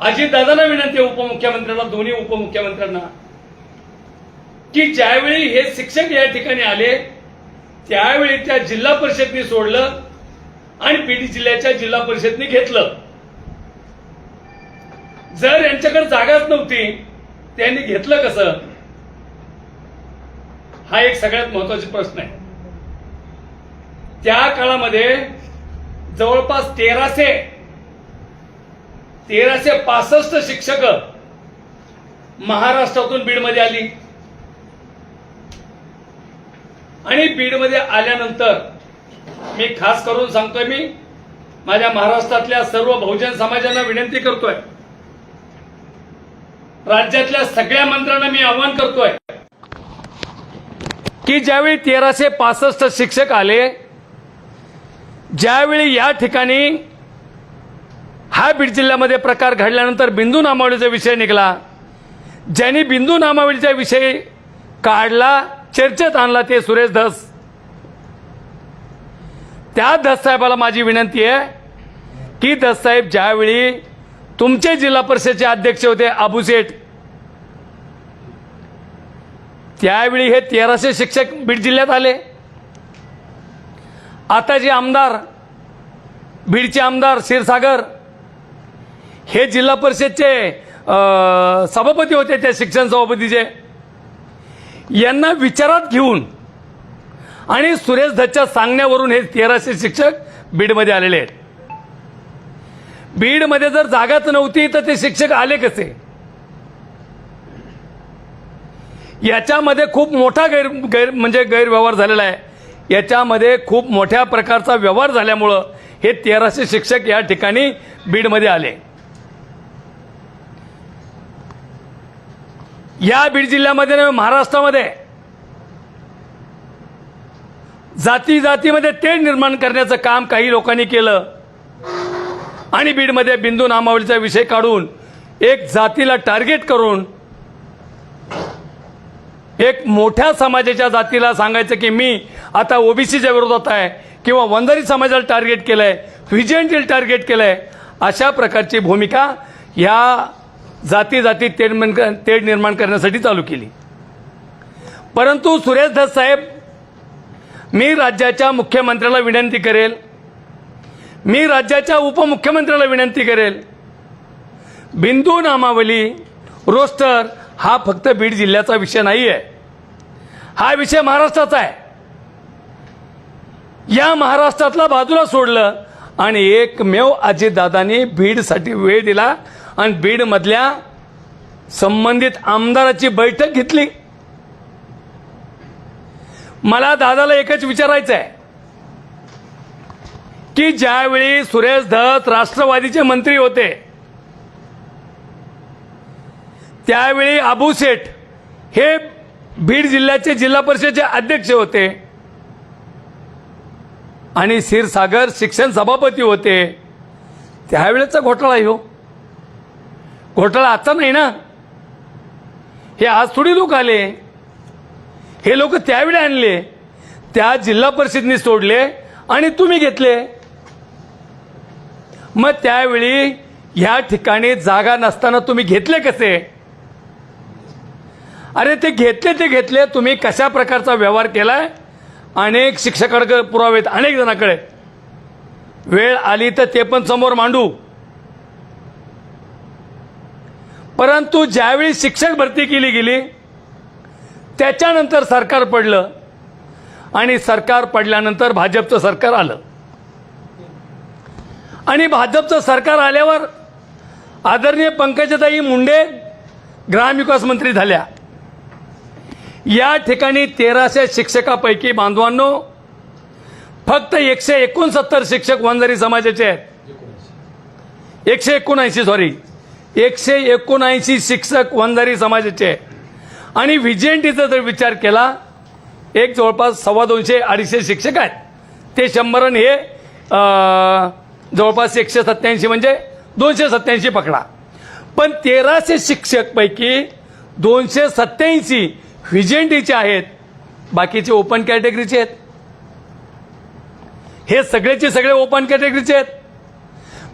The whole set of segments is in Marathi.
अजितदादांना विनंती आहे उपमुख्यमंत्र्यांना दोन्ही उपमुख्यमंत्र्यांना की ज्यावेळी हे शिक्षक या ठिकाणी आले त्यावेळी त्या जिल्हा परिषदनी सोडलं आणि पीडी जिल्ह्याच्या जिल्हा परिषदनी घेतलं. जर यांच्याकडे जागाच नव्हती त्यांनी घेतलं कसं? हा एक सगळ्यात महत्त्वाचा प्रश्न आहे. त्या काळामध्ये जवळपास तेराशे तेराशे पासष्ट शिक्षक महाराष्ट्रातून बीडमध्ये आली. आणि बीडमध्ये आल्यानंतर मी खास करून सांगतोय मी माझ्या महाराष्ट्रातल्या सर्व बहुजन समाजांना विनंती करतोय. राज्यातल्या सगळ्या मंत्र्यांना मी आवाहन करतोय की ज्यावेळी तेराशे पासष्ट शिक्षक आले ज्यावेळी या ठिकाणी हा बीड जिल्ह्यामध्ये प्रकार घडल्यानंतर बिंदू नामावलीचा विषय निघाला. ज्यांनी बिंदू नामावलीचा विषय काढला चर्चेत आणला ते सुरेश धस. त्या धस साहेबाला माझी विनंती आहे की धस साहेब ज्यावेळी तुमचे जिल्हा परिषदेचे अध्यक्ष होते अबू शेठ त्यावेळी हे तेराशे शिक्षक बीड जिल्ह्यात आले. आता जे आमदार बीडचे आमदार क्षीरसागर हे जिल्हा परिषदचे सभापती होते त्या शिक्षण सभापतीचे. यांना विचारात घेऊन आणि सुरेश धसच्या सांगण्यावरून हे तेराशे शिक्षक बीडमध्ये आलेले आहेत. बीडमध्ये जर जागाच नव्हती तर ते शिक्षक आले कसे? याच्यामध्ये खूप मोठा गैर गैर म्हणजे गैरव्यवहार झालेला आहे. याच्यामध्ये खूप मोठ्या प्रकारचा व्यवहार झाल्यामुळं हे तेराशे शिक्षक या ठिकाणी बीडमध्ये आले. या बीड जिल्ह्यामध्ये नव्हे, महाराष्ट्रामध्ये. जाती जातीमध्ये तेढ निर्माण करण्याचं काम काही लोकांनी केलं. आणि बीडमध्ये बिंदू नामावलीचा विषय काढून एक जातीला टार्गेट करून एक मोठ्या समाजाच्या जातीला सांगायचं की मी आता ओबीसीच्या विरोधात आहे किंवा वंजारी समाजाला टार्गेट केलंय व्हिजेंटीला टार्गेट केलंय अशा प्रकारची भूमिका या जाती जाती तेढ तेढ निर्माण करण्यासाठी चालू केली. परंतु सुरेश धस साहेब मी राज्याच्या मुख्यमंत्र्याला विनंती करेल. मी राज्याच्या उपमुख्यमंत्र्याला विनंती करेल. बिंदू नामावली रोस्टर हा फक्त बीड जिल्ह्याचा विषय नाही आहे हा विषय महाराष्ट्राचा आहे. या महाराष्ट्रातला बाजूला सोडलं आणि एकमेव अजितदादांनी बीडसाठी वेळ दिला. आणि बीडमधल्या संबंधित आमदाराची बैठक घेतली. मला दादाला एकच विचारायचं आहे की ज्यावेळी सुरेश धस राष्ट्रवादीचे मंत्री होते त्यावेळी अबू शेठ हे बीड जिल्ह्याचे जिल्हा परिषदेचे अध्यक्ष होते आणि क्षीरसागर शिक्षण सभापती होते त्यावेळेचा घोटाळा हो. घोटाळा आता नाही ना? हे आज थोडी लोक आले. हे लोक त्यावेळी आणले. त्या जिल्हा परिषदनी सोडले आणि तुम्ही घेतले. मग त्यावेळी ह्या ठिकाणी जागा नसताना तुम्ही घेतले कसे? अरे ते घेतले ते घेतले. तुम्ही कशा प्रकारचा व्यवहार केलाय? अनेक शिक्षकाकडे पुरावेत अनेक जणांकडे. वेळ आली तर ते पण समोर मांडू. परंतु ज्यावेळी शिक्षक भरती केली गेली त्याच्यानंतर सरकार पडलं आणि सरकार पडल्यानंतर भाजपचं सरकार आलं. आणि भाजपचं सरकार आल्यावर आदरणीय पंकजाताई मुंडे ग्रामविकास मंत्री झाल्या. या ठिकाणी तेराशे शिक्षकापैकी बांधवांनो फक्त एकशे एकोणसत्तर शिक्षक वंजारी समाजाचे आहेत. एकशे एकोणऐंशी सॉरी एकशे एकोणऐंशी शिक्षक वंजारी समाजाचे. आहेत. आणि व्हिजेंटीचा जर विचार केला एक जवळपास सव्वा दोनशे अडीचशे शिक्षक आहेत. ते शंभरन हे जवळपास एकशे सत्याऐंशी म्हणजे दोनशे सत्याऐंशी पकडा. पण तेराशे शिक्षकपैकी दोनशे सत्याऐंशी व्हिजेंटीचे आहेत. बाकीचे ओपन कॅटेगरीचे आहेत. हे सगळेचे सगळे ओपन कॅटेगरीचे आहेत.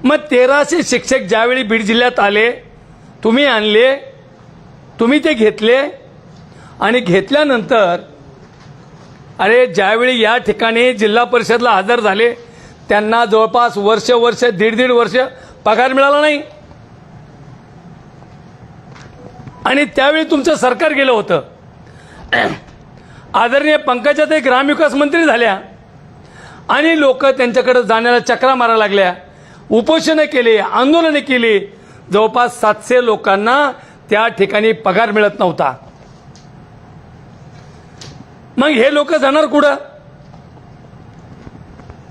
मग तेराशे शिक्षक ज्यावेळी बीड जिल्ह्यात आले तुम्ही आणले तुम्ही ते घेतले आणि घेतल्यानंतर अरे ज्यावेळी या ठिकाणी जिल्हा परिषदला हजर झाले त्यांना जवळपास वर्ष वर्ष दीड दीड वर्ष पगार मिळाला नाही. आणि त्यावेळी तुमचं सरकार गेलं होतं. आदरणीय पंकजाताई ग्रामविकास मंत्री झाल्या आणि लोक त्यांच्याकडे जाण्याला चक्रा मारायला लागल्या. उपोषणं केली आंदोलनं केली. जवळपास सातशे लोकांना त्या ठिकाणी पगार मिळत नव्हता. मग हे लोक जाणार कुठं?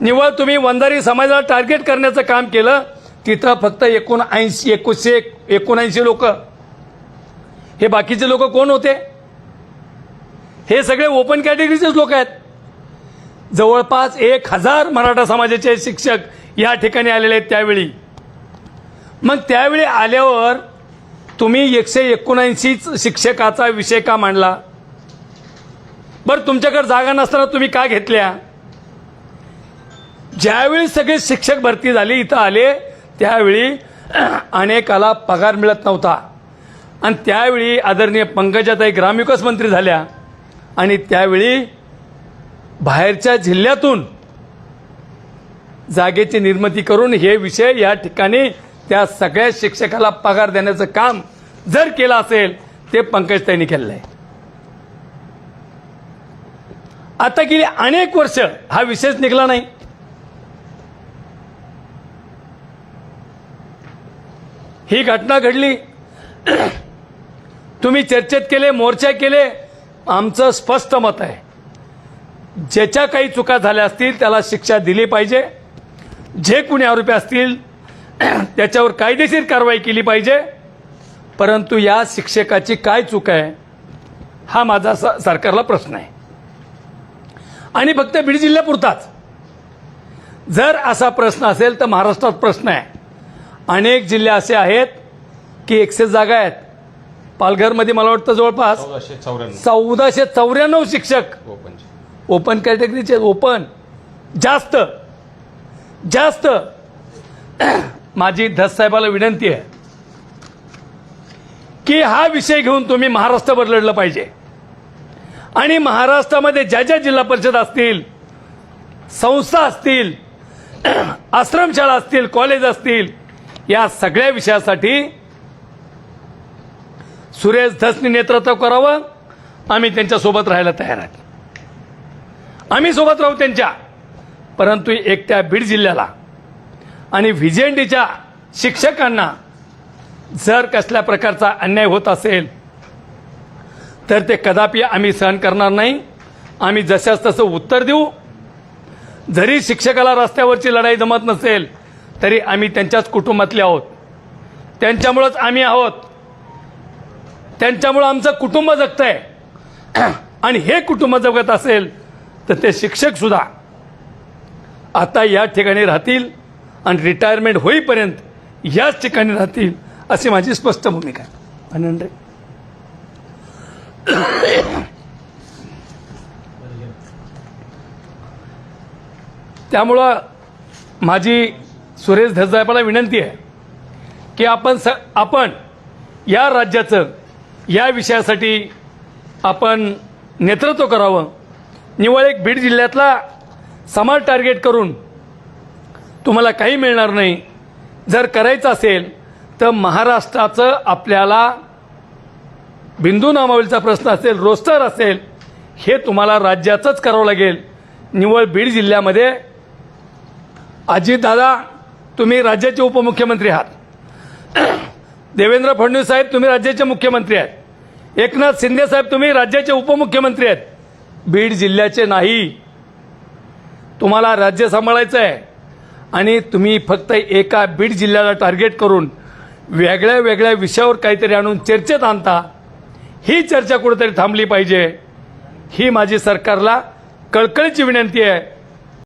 निव्वळ तुम्ही वंधारी समाजाला टार्गेट करण्याचं काम केलं तिथं फक्त एकूण ऐंशी एकोणऐंशी लोक. हे बाकीचे लोक कोण होते? हे सगळे ओपन कॅटेगरीचेच लोक आहेत. जवळपास एक हजार मराठा समाजाचे शिक्षक या ठिकाणी आलेले आहेत त्यावेळी. मग त्यावेळी आल्यावर तुम्ही एकशे एकोणऐंशीच शिक्षकाचा विषय का मांडला? बरं तुमच्याकडे जागा नसताना तुम्ही का घेतल्या? ज्यावेळी सगळे शिक्षक भरती झाली इथं आले त्यावेळी अनेकाला पगार मिळत नव्हता. आणि त्यावेळी आदरणीय पंकजाताई ग्रामविकास मंत्री झाल्या. आणि त्यावेळी बाहेरच्या जिल्ह्यातून जागेची निर्मिती करून हे विषय या ठिकाणी त्या सगळ्या शिक्षकाला पगार देण्याचं काम जर केलं असेल ते पंकजताईंनी केलेलं आहे आता गेली अनेक वर्ष हा विषयच निघाला नाही. ही घटना घडली. तुम्ही चर्चेत केले मोर्चा केले आमचं स्पष्ट मत आहे. ज्याच्या काही चुका झाल्या असतील त्याला शिक्षा दिली पाहिजे. जे कुणी आरोपी असतील त्याच्यावर कायदेशीर कारवाई केली पाहिजे. परंतु या शिक्षकाची काय चूक आहे हा माझा सरकारला प्रश्न आहे. आणि फक्त बीड जिल्ह्यापुरताच. जर असा प्रश्न असेल तर महाराष्ट्रात प्रश्न आहे. अनेक जिल्हे असे आहेत की एकशे जागा आहेत. पालघरमध्ये मला वाटतं जवळपास चौदाशे चौऱ्याण्णव. शिक्षक ओपन. कॅटेगरीचे ओपन. जास्त. जास्त. माझी धस साहेबाला विनंती आहे की हा विषय घेऊन तुम्ही महाराष्ट्रभर लढलं पाहिजे. आणि महाराष्ट्रामध्ये ज्या ज्या जिल्हा परिषद असतील संस्था असतील आश्रमशाळा असतील कॉलेज असतील या सगळ्या विषयासाठी सुरेश धसनी नेतृत्व करावं. आम्ही त्यांच्यासोबत राहायला तयार आहेत आम्ही सोबत राहू त्यांच्या. परंतु एकट्या बीड जिल्ह्याला. आणि व्हिजेंडीच्या शिक्षकांना जर कसल्या प्रकारचा अन्याय होत असेल तर ते कदापि आम्ही सहन करणार नाही. आम्ही जशाच तसं उत्तर देऊ जरी शिक्षकाला रस्त्यावरची लढाई जमत नसेल तरी आम्ही त्यांच्याच कुटुंबातले आहोत. त्यांच्यामुळंच आम्ही आहोत. त्यांच्यामुळं आमचं कुटुंब जगत आहे आणि हे कुटुंब जगत असेल तर ते शिक्षकसुद्धा आता या ठिकाणी राहतील आणि रिटायरमेंट होईपर्यंत याच ठिकाणी राहतील अशी माझी स्पष्ट भूमिका आहे. रे. त्यामुळं माझी सुरेश धसाहेबाला विनंती आहे की आपण स आपण या राज्याचं या विषयासाठी आपण नेतृत्व करावं. निवळ एक बीड जिल्ह्यातला समाज टार्गेट करून तुम्हाला काही मिळणार नाही. जर करायचं असेल तर महाराष्ट्राचं आपल्याला बिंदू नामावलीचा प्रश्न असेल रोस्टर असेल हे तुम्हाला राज्याचंच करावं लागेल. निवळ बीड जिल्ह्यामध्ये अजितदादा तुम्ही राज्याचे उपमुख्यमंत्री आहात. देवेंद्र फडणवीस साहेब तुम्ही राज्याचे मुख्यमंत्री आहेत. एकनाथ शिंदे साहेब तुम्ही राज्याचे उपमुख्यमंत्री आहेत. बीड जिल्ह्याचे नाही. तुम्हाला राज्य सांभाळायचं आहे आणि तुम्ही फक्त एका बीड जिल्ह्याला टार्गेट करून वेगळ्या वेगळ्या विषयावर काहीतरी आणून चर्चेत आणता ही चर्चा कुठेतरी थांबली पाहिजे. ही माझी सरकारला कळकळीची विनंती आहे.